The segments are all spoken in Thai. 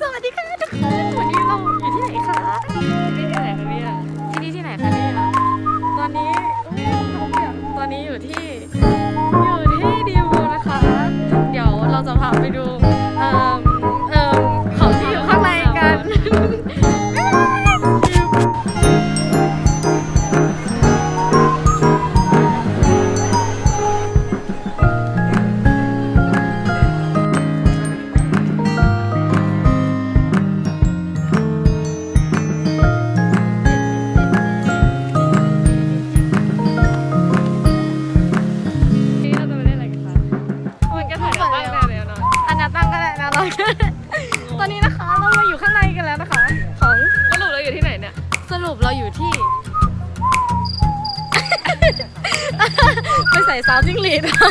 สวัสดีค่ะทุกคนวันนี้เราอยู่ที่ไหนคะที่ไหนคะเนี่ยที่นี่ที่ไหนคะเนี่ยตอนนี้โอ้น้องเปียกตอนนี้อยู่ที่อยู่ที่ดีวูนะคะ เดี๋ยวเราจะพาไปดู ส่ซาวจิ้งหรีดเอา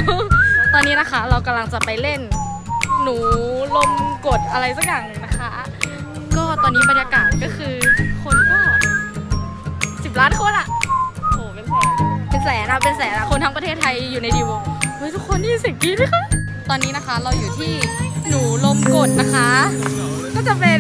ตอนนี้นะคะ เรากำลังจะไปเล่น หนูลมกดอะไรสักอย่างหนึ่งนะคะ ก็ตอนนี้บรรยากาศก็คือคนก็สิบล้านคนอะโอ้เป็นแสนเป็นแสนอะเป็นแสนอะคนทั้งประเทศไทยอยู่ในดีโวเฮ้ยทุกคนนี่เสียงกรี๊ดไหมคะตอนนี้นะคะเราอยู่ที่หนูลมกดนะคะ ก็จะเป็น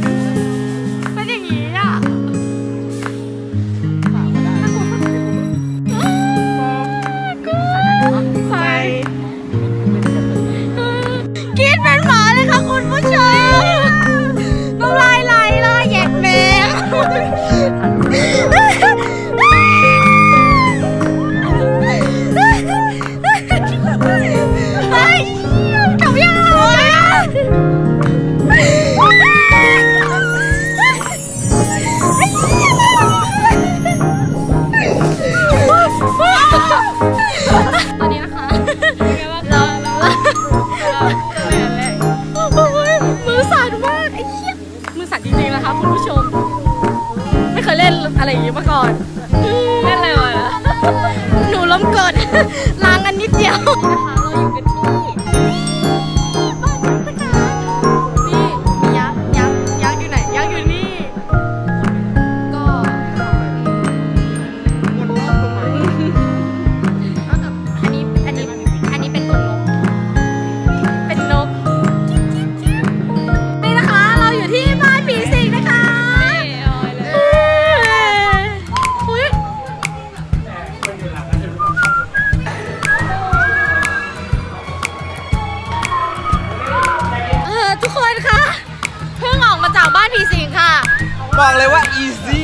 บอกเลยว่า easy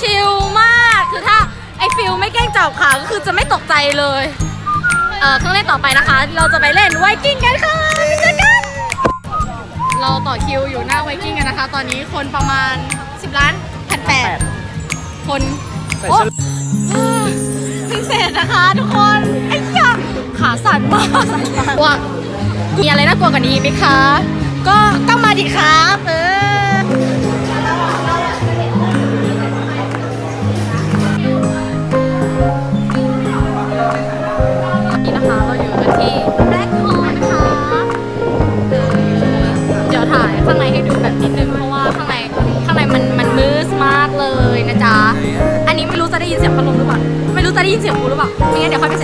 ชิลมากคือถ้าไอฟิลไม่แกล้งจับขาก็คือจะไม่ตกใจเลยเออเครื่องเล่นต่อไปนะคะ เราจะไปเล่นไวกิ้งกันค่ะไปเจอกันเราต่อคิวอยู่หน้าไวกิ้งกันนะคะ ตอนนี้คนประมาณ 10 ล้านพันแปดคนใส่โอ้ชุดพิเศษนะคะ ทุกคนไอ้เหี้ยขาสั่นมากว่ามีอะไรน่ากลัวกว่านี้ไหมคะ ก็ก็มาดิครับเออ เราอยู่กันที่ Black Hole นะคะเออเดี๋ยวถ่ายข้างในให้ดูแบบนิดนึงเพราะว่าข้างในข้างในมันมันมืดมากเลยนะจ๊ะ อันนี้ไม่รู้จะได้ยินเสียงพัดลมหรือเปล่า ไม่รู้จะได้ยินเสียงกูหรือเปล่าไม่งั้นเดี๋ยวค่อยไปใส่ซักเอาแล้วกัน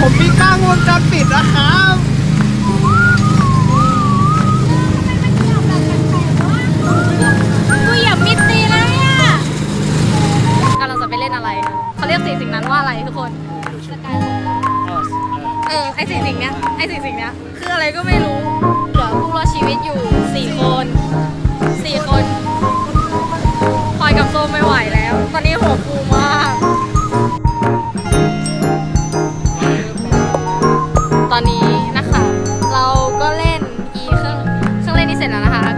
ผมมีกล้องวงจรปิดนะครับกูเหยียบมิดตีแล้วเนี่ยกำลังจะไปเล่นอะไร เขาเรียกสิ่งสิ่งนั้นว่าอะไรทุกคน เออ ไอสิ่งสิ่งเนี้ย ไอสิ่งสิ่งเนี้ย คืออะไรก็ไม่รู้ เหลือผู้รอดชีวิตอยู่สี่คนสี่คนพลอยกับโซมไม่ไหวแล้ว ตอนนี้หัวฟู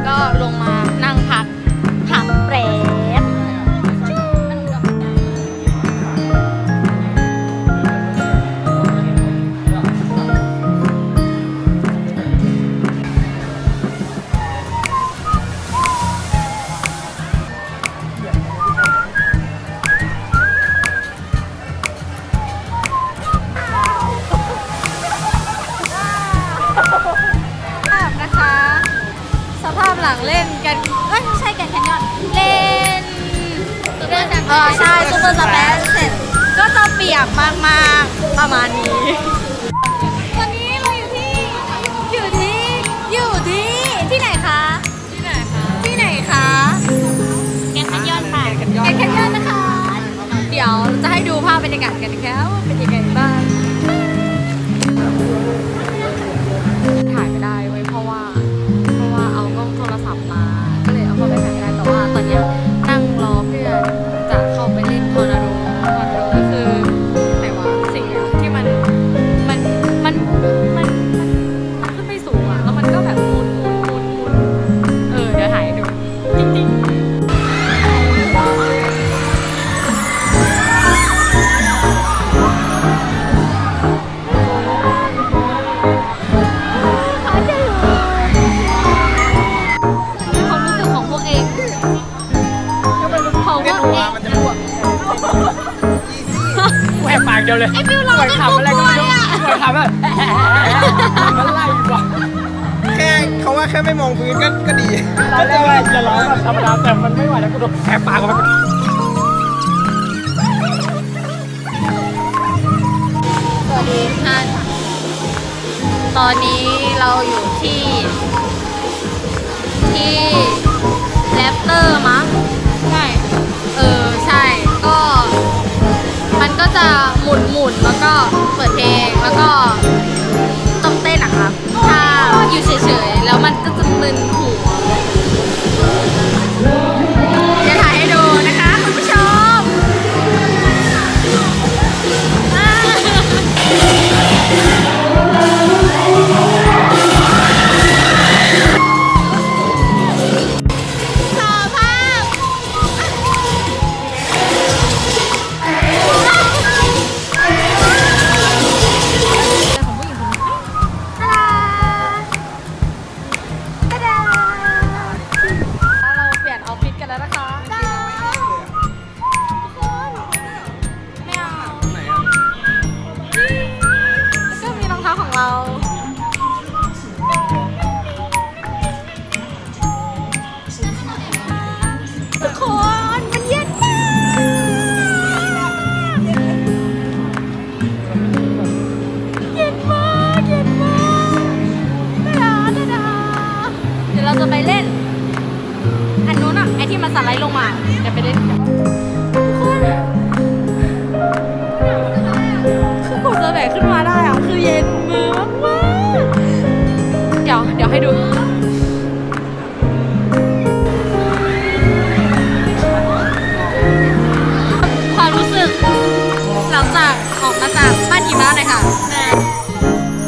ก็ลงมา ออใช่ซูเปอร์สเปซเสร็จก็จะเปียกมากๆประมาณนี้ตอนนี้เราอยู่ที่ อยู่ที่ อยู่ที่ ที่ไหนคะ ที่ไหนคะ ที่ไหนคะแกนแคนยอนค่ะแกนแคนยอนนะคะ เดี๋ยวจะให้ดูภาพบรรยากาศกันนะคะ ยวเลยไอฟิวเราปล่อยก็ขำอะไรกก็ลัวไม่รู้อะปล่อยขำแบบมันไล่ว่ะแค่เขาว่าแค่ไม่มองพื้นก็ก็ดีเราเรียกว่าจะร้องแบบธรรมดาแต่มันไม่ไหวแล้วกูโดนแหกปากออกมาสวัสดีท่านตอนนี้เราอยู่ที่ ที่แรปเตอร์มั้ง จะหมุนหมุนแล้วก็เปิดเพลงแล้วก็ ทุกคน มันเย็นมากเย็นมากเย็นมากดาดาดาเดี๋ยวเราจะไปเล่น อันนู้นอะ ไอที่มันสไลด์ลงมาเดี๋ยวไปเล่น ออกมาจากบ้านหิมะหน่อยค่ะ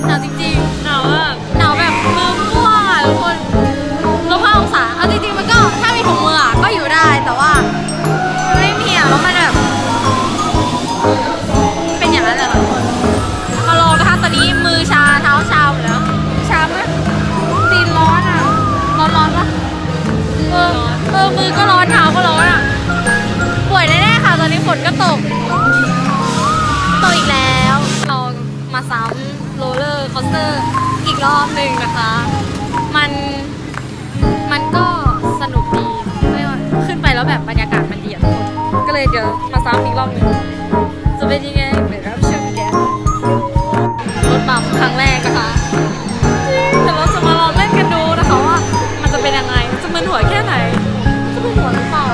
หนาวจริงๆหนาวมากหนาวแบบมือม่วงอะทุกคนลบห้าองศาเอาจริงๆมันก็ถ้ามีถุงมืออะก็อยู่ได้แต่ว่ามันไม่มีอะแล้วมันแบบเป็นอย่างนั้นแหละค่ะทุกคนมาลองนะคะตอนนี้มือชาเท้าชาหมดแล้วชาไหมตีนร้อนอะร้อนร้อนๆปะเออเออมือก็ร้อนเท้าก็ร้อนอะป่วยแน่ๆค่ะตอนนี้ฝนก็ตก ตกอีกแล้ว เรามาซ้ำโรลเลอร์คอสเตอร์อีกรอบหนึ่งนะคะ มันมันก็สนุกดีไม่ว่าขึ้นไปแล้วแบบบรรยากาศมันดีอะทุกคนก็เลยเดี๋ยวมาซ้ำอีกรอบหนึ่งจะเป็นยังไงไปรับชมกันรถบัมครั้งแรกนะคะเดี๋ยวเราจะมาลองเล่นกันดูนะคะว่า มันจะเป็นยังไงจะมึนหัวแค่ไหนจะมึนหัวหรือเปล่า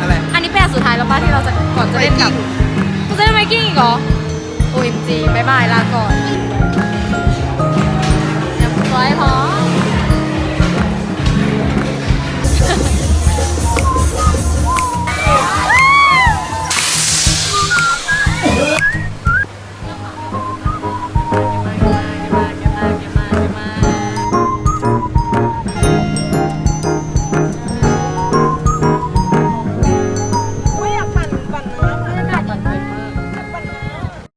อะไรอันนี้เป็นอันสุดท้ายแล้วป้าที่เราจะก่อนจะเล่นกับ กิ้งอีกเหรอ OMG บายบาย ลาก่อน